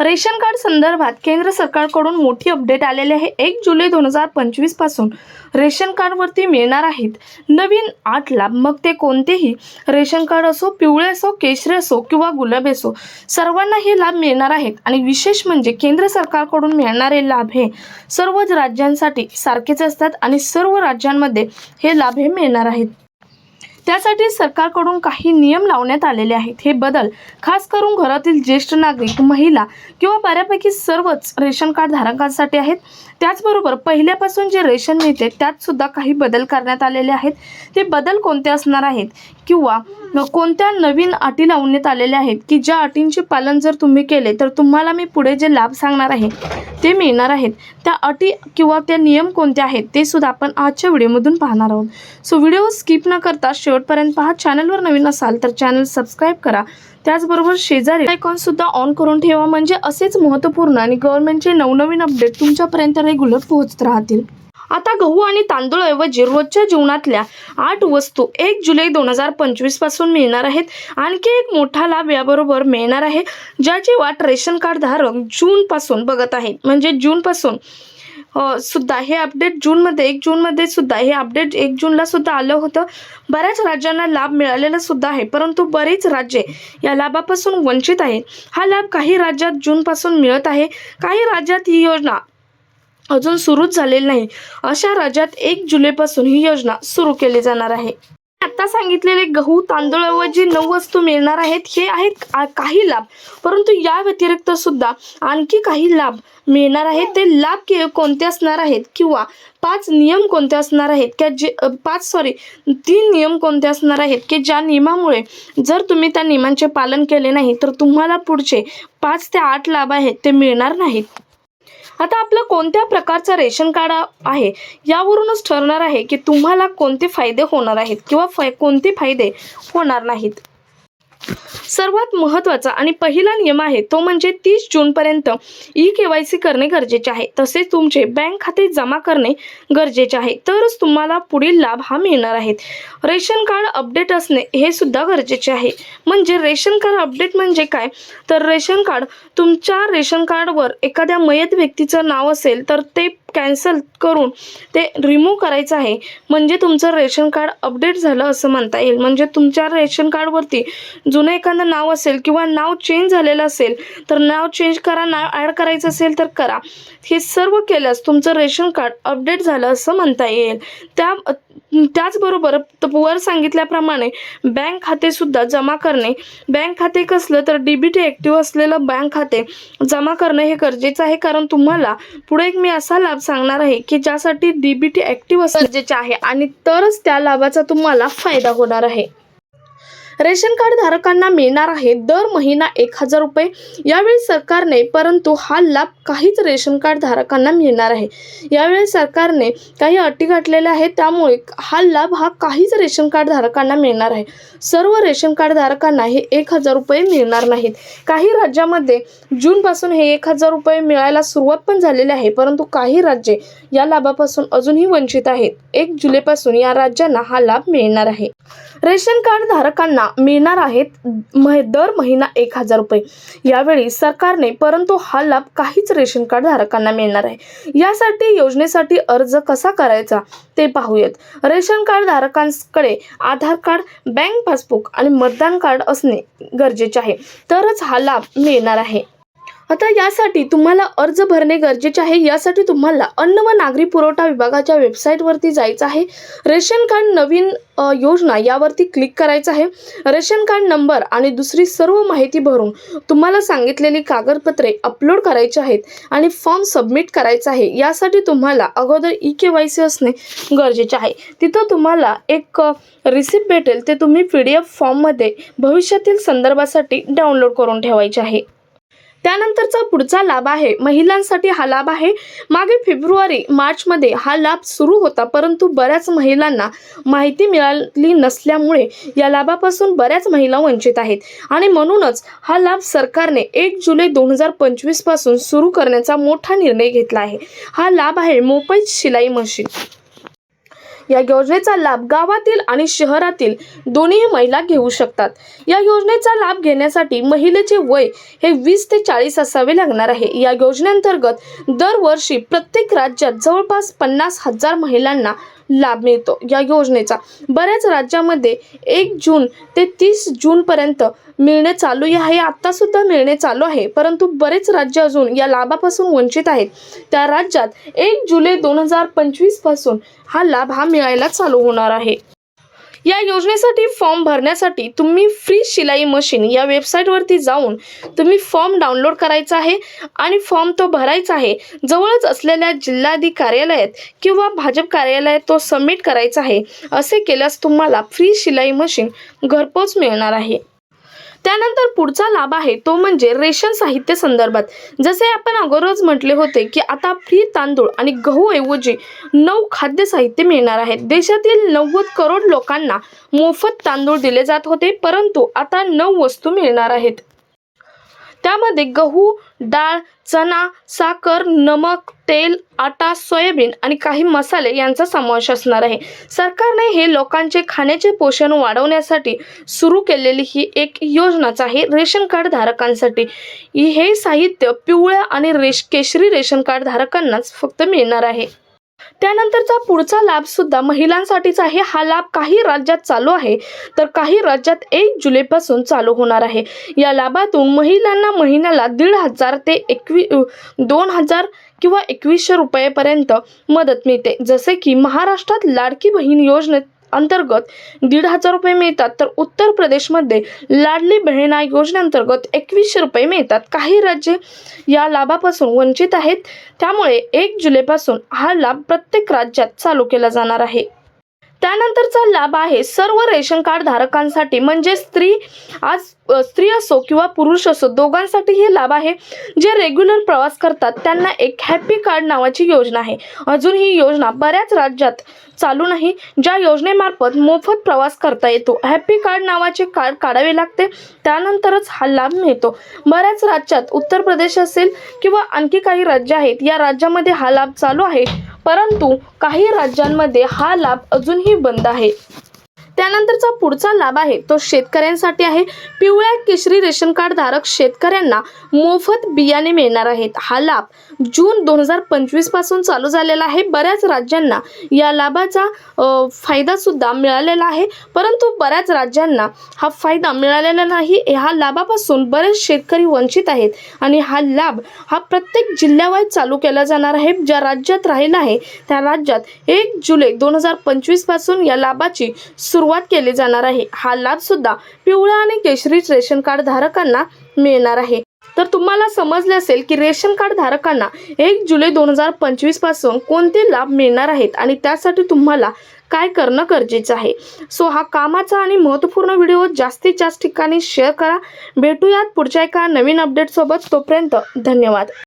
Ration card संदर्भात केंद्र सरकारकडून मोठी अपडेट आलेली आहे. एक जुलै दोन हजार पंचवीसपासून रेशन कार्डवरती मिळणार आहेत. नवीन आठ लाभ मग ते कोणतेही? रेशन कार्ड असो पिवळे असो केशरी असो किंवा गुलाबी असो सर्वांना हे लाभ मिळणार आहेत. आणि विशेष म्हणजे केंद्र सरकारकडून मिळणारे लाभ हे सर्वच राज्यांसाठी सारखेच असतात आणि सर्व राज्यांमध्ये हे लाभ हे मिळणार आहेत. त्यासाठी सरकारकडून काही नियम लावण्यात आलेले आहेत. हे बदल खास करून घरातील ज्येष्ठ नागरिक महिला किंवा बऱ्यापैकी सर्वच रेशन कार्ड धारकांसाठी आहेत. त्याचबरोबर पहिल्यापासून जे रेशन मिळते त्यात सुद्धा काही बदल करण्यात आलेले आहेत. ते बदल कोणते असणार आहेत? किंवा कोणत्या नवीन अटी लावण्यात आलेल्या आहेत की ज्या अटींचे पालन जर तुम्ही केले तर तुम्हाला मी पुढे जे लाभ सांगणार आहे ते मिळणार आहेत. त्या अटी किंवा त्या नियम कोणते आहेत ते सुद्धा आपण आजच्या व्हिडिओमधून पाहणार आहोत. सो व्हिडिओ स्किप न करता शेवटपर्यंत पहा. चॅनलवर नवीन असाल तर चॅनल सबस्क्राईब करा. त्याचबरोबर शेजारी आयकॉनसुद्धा ऑन करून ठेवा. म्हणजे असेच महत्त्वपूर्ण आणि गव्हर्नमेंटचे नवनवीन अपडेट तुमच्यापर्यंत रेग्युलर पोहोचत राहतील. आता गहू आणि तांदूळऐवजी रोजच्या जीवनातल्या आठ वस्तू एक जुलै दोन हजार पंचवीसपासून मिळणार आहेत. आणखी एक मोठा लाभ याबरोबर मिळणार आहे ज्याची वाट रेशन कार्ड धारक जून पासून बघत आहेत म्हणजे जून पासून सुद्धा हे अपडेट जूनमध्ये एक जूनमध्ये सुद्धा हे अपडेट एक जूनला सुद्धा आलं होतं. बऱ्याच राज्यांना लाभ मिळालेला सुद्धा आहे परंतु बरीच राज्ये या लाभापासून वंचित आहेत. हा लाभ काही राज्यात जूनपासून मिळत आहे काही राज्यात ही योजना अजून सुरूच झालेली नाही. अशा राज्यात एक जुलैपासून ही योजना सुरू केली जाणार आहे. आता सांगितलेले गहू तांदूळऐवजी नऊ वस्तू मिळणार आहेत हे आहेत काही लाभ. परंतु या व्यतिरिक्त सुद्धा आणखी काही लाभ मिळणार आहेत. ते लाभ के कोणते असणार आहेत? किंवा पाच नियम कोणते असणार आहेत? किंवा जे पाच सॉरी तीन नियम कोणते असणार आहेत? की ज्या नियमामुळे जर तुम्ही त्या नियमांचे पालन केले नाही तर तुम्हाला पुढचे पाच ते आठ लाभ आहेत ते मिळणार नाहीत. आता आपलं कोणत्या प्रकारचं रेशन कार्ड आहे यावरूनच ठरणार आहे की तुम्हाला कोणते फायदे होणार आहेत किंवा फाय कोणते फायदे होणार नाहीत. सर्वात महत्त्वाचा आणि पहिला नियम आहे तो म्हणजे तीस जूनपर्यंत ई के वाय सी करणे गरजेचे आहे. तसेच तुमचे बँक खाते जमा करणे गरजेचे आहे. तरच तुम्हाला पुढील लाभ हा मिळणार आहेत रेशन कार्ड अपडेट असणे हे सुद्धा गरजेचे आहे. म्हणजे रेशन कार्ड अपडेट म्हणजे काय? तर रेशन कार्ड तुमच्या रेशन कार्डवर एखाद्या मयत व्यक्तीचं नाव असेल तर ते कॅन्सल करून ते रिमूव्ह करायचं आहे. म्हणजे तुमचं रेशन कार्ड अपडेट झालं असं म्हणता येईल. म्हणजे तुमच्या रेशन कार्डवरती जुने एखादं नाव असेल किंवा नाव चेंज झालेलं असेल तर नाव चेंज करा नाव ॲड करायचं असेल तर करा. हे सर्व केल्यास तुमचं रेशन कार्ड अपडेट झालं असं म्हणता येईल. त्या त्याचबरोबर वर सांगितल्याप्रमाणे बँक खातेसुद्धा जमा करणे. बँक खाते कसलं तर डी बी टी ॲक्टिव्ह असलेलं बँक खाते. जमा करणं हे गरजेचं आहे कारण तुम्हाला पुढे एक मी असा लाभ सांगणार आहे की ज्यासाठी डी बी टी ॲक्टिव्ह असणं गरजेचे आहे आणि तरच त्या लाभाचा तुम्हाला फायदा होणार आहे. रेशन कार्ड धारकांना मिळणार आहे. दर महिना एक हजार रुपये. यावेळी सरकारने परंतु हा लाभ काहीच रेशन कार्ड धारकांना मिळणार आहे. यावेळी सरकारने काही अटी घातलेल्या आहेत. त्यामुळे हा लाभ हा काहीच रेशन कार्ड धारकांना मिळणार आहे. सर्व रेशन कार्ड धारकांना हे एक हजार रुपये मिळणार नाहीत. काही राज्यामध्ये जूनपासून हे एक हजार रुपये मिळायला सुरुवात पण झालेली आहे. परंतु काही राज्ये या लाभापासून अजूनही वंचित आहेत. एक जुलैपासून या राज्यांना हा लाभ मिळणार आहे. रेशन कार्ड धारकांना मिळणार आहेत मह दर महिना एक हजार रुपये. यावेळी सरकारने परंतु हा लाभ काहीच रेशन कार्ड धारकांना मिळणार आहे. यासाठी योजनेसाठी अर्ज कसा करायचा ते पाहूयात. रेशन कार्ड धारकांकडे आधार कार्ड बँक पासबुक आणि मतदान कार्ड असणे गरजेचे आहे. तरच हा लाभ मिळणार आहे. आता यासाठी तुम्हाला अर्ज भरणे गरजेचे आहे. यासाठी तुम्हाला अन्न व नागरी पुरवठा विभागाच्या वेबसाईटवरती जायचं आहे. रेशन कार्ड नवीन योजना यावरती क्लिक करायचं आहे. रेशन कार्ड नंबर आणि दुसरी सर्व माहिती भरून तुम्हाला सांगितलेली कागदपत्रे अपलोड करायची आहेत आणि फॉर्म सबमिट करायचा आहे. यासाठी तुम्हाला अगोदर ई के वाय सी असणे गरजेचे आहे. तिथं तुम्हाला एक रिसिप्ट भेटेल. ते तुम्ही पी डी एफ फॉर्ममध्ये भविष्यातील संदर्भासाठी डाउनलोड करून ठेवायचे आहे. त्यानंतरचा पुढचा लाभ आहे. महिलांसाठी हा लाभ आहे. मागे फेब्रुवारी मार्चमध्ये हा लाभ सुरू होता परंतु बऱ्याच महिलांना माहिती मिळाली नसल्यामुळे या लाभापासून बऱ्याच महिला वंचित आहेत. आणि म्हणूनच हा लाभ सरकारने एक जुलै दोन हजार पंचवीसपासून सुरू करण्याचा मोठा निर्णय घेतला आहे. हा लाभ आहे मोफत शिलाई मशीन. या योजनेचा लाभ गावातील आणि शहरातील दोन्ही महिला घेऊ शकतात. या योजनेचा लाभ घेण्यासाठी महिलेचे वय हे वीस ते चाळीस असावे लागणार आहे. या योजनेअंतर्गत दरवर्षी प्रत्येक राज्यात जवळपास पन्नास हजार महिलांना लाभ मिळतो या योजनेचा. बऱ्याच राज्यामध्ये एक जून ते तीस जूनपर्यंत मिळणे चालू आहे. आत्तासुद्धा मिळणे चालू आहे. परंतु बरेच राज्य अजून या लाभापासून वंचित आहेत. त्या राज्यात एक जुलै दोन हजार पंचवीसपासून हा लाभ हा मिळायला चालू होणार आहे. या योजनेसाठी फॉर्म भरण्यासाठी तुम्ही फ्री शिलाई मशीन या वेबसाईटवरती जाऊन तुम्ही फॉर्म डाउनलोड करायचा आहे आणि फॉर्म तो भरायचा आहे. जवळच असलेल्या जिल्हाधिकारी कार्यालयात किंवा भाजप कार्यालयात तो सबमिट करायचा आहे. असे केल्यास तुम्हाला फ्री शिलाई मशीन घरपोच मिळणार आहे. त्यानंतर पुढचा लाभ आहे तो म्हणजे रेशन साहित्य संदर्भात. जसे आपण अगोदरच म्हटले होते की आता फ्री तांदूळ आणि गहू ऐवजी नऊ खाद्य साहित्य मिळणार आहेत. देशातील नव्वद करोड लोकांना मोफत तांदूळ दिले जात होते परंतु आता नऊ वस्तू मिळणार आहेत. त्यामध्ये गहू डाळ चणा साखर नमक तेल आटा सोयाबीन आणि काही मसाले यांचा समावेश असणार आहे. सरकारने हे लोकांचे खाण्याचे पोषण वाढवण्यासाठी सुरू केलेली ही एक योजनाच आहे रेशन कार्ड धारकांसाठी. हे साहित्य पिवळ्या आणि रेश केशरी रेशन कार्ड धारकांनाच फक्त मिळणार आहे. त्यानंतरचा पुढचा लाभ सुद्धा महिलांसाठीच आहे. हा लाभ काही राज्यात चालू आहे. तर काही राज्यात एक जुलैपासून चालू होणार आहे. या लाभातून महिलांना महिन्याला दीड हजार ते एकवी दोन हजार किंवा एकवीसशे रुपयेपर्यंत मदत मिळते. जसे की महाराष्ट्रात लाडकी बहीण योजनेत अंतर्गत दीड हजार रुपये मिळतात तर उत्तर प्रदेशमध्ये लाडली बहिणा योजनेअंतर्गत एकवीसशे रुपये मिळतात. काही राज्ये या लाभापासून वंचित आहेत. त्यामुळे एक जुलैपासून हा लाभ प्रत्येक राज्यात चालू केला जाणार आहे. त्यानंतरचा लाभ आहे. सर्व रेशन कार्ड धारकांसाठी म्हणजे स्त्री आज स्त्री असो किंवा पुरुष असो दोघांसाठी हे लाभ आहे. जे रेग्युलर प्रवास करतात त्यांना एक हॅपी कार्ड नावाची योजना आहे. अजून ही योजना बऱ्याच राज्यात चालू नाही. ज्या योजनेमार्फत मोफत प्रवास करता येतो. हॅपी कार्ड नावाचे कार्ड काढावे लागते. त्यानंतरच हा लाभ मिळतो. बऱ्याच राज्यात उत्तर प्रदेश असेल किंवा आणखी काही राज्य आहेत या राज्यामध्ये हा लाभ चालू आहे. परंतु काही राज्यांमध्ये हा लाभ अजूनही बंद आहे. त्यानंतरचा पुढचा लाभ आहे. तो शेतकऱ्यांसाठी आहे. पिवळ्या केशरी रेशन कार्ड धारक शेतकऱ्यांना मोफत बियाणे मिळणार आहेत. हा लाभ जून दोन हजार पंचवीसपासून चालू झालेला आहे. बऱ्याच राज्यांना या लाभाचा फायदा सुद्धा मिळालेला आहे. परंतु बऱ्याच राज्यांना हा फायदा मिळालेला नाही. ह्या लाभापासून बरेच शेतकरी वंचित आहेत आणि हा लाभ हा प्रत्येक जिल्ह्यावाईज चालू केला जाणार आहे. ज्या राज्यात राहिला आहे त्या राज्यात एक जुलै दोन हजार पंचवीसपासून या लाभाची सुरुवात केली जाणार आहे. हा लाभ सुद्धा पिवळ्या आणि केशरी रेशन कार्ड धारकांना मिळणार आहे. तर तुम्हाला समजले असेल की रेशन कार्ड धारकांना एक जुलै दोन हजार पंचवीसपासून कोणते लाभ मिळणार आहेत आणि त्यासाठी तुम्हाला काय करणं गरजेचं आहे. सो हा कामाचा आणि महत्त्वपूर्ण व्हिडिओ जास्तीत जास्त ठिकाणी शेअर करा. भेटूयात पुढच्या एका नवीन अपडेटसोबत तोपर्यंत धन्यवाद.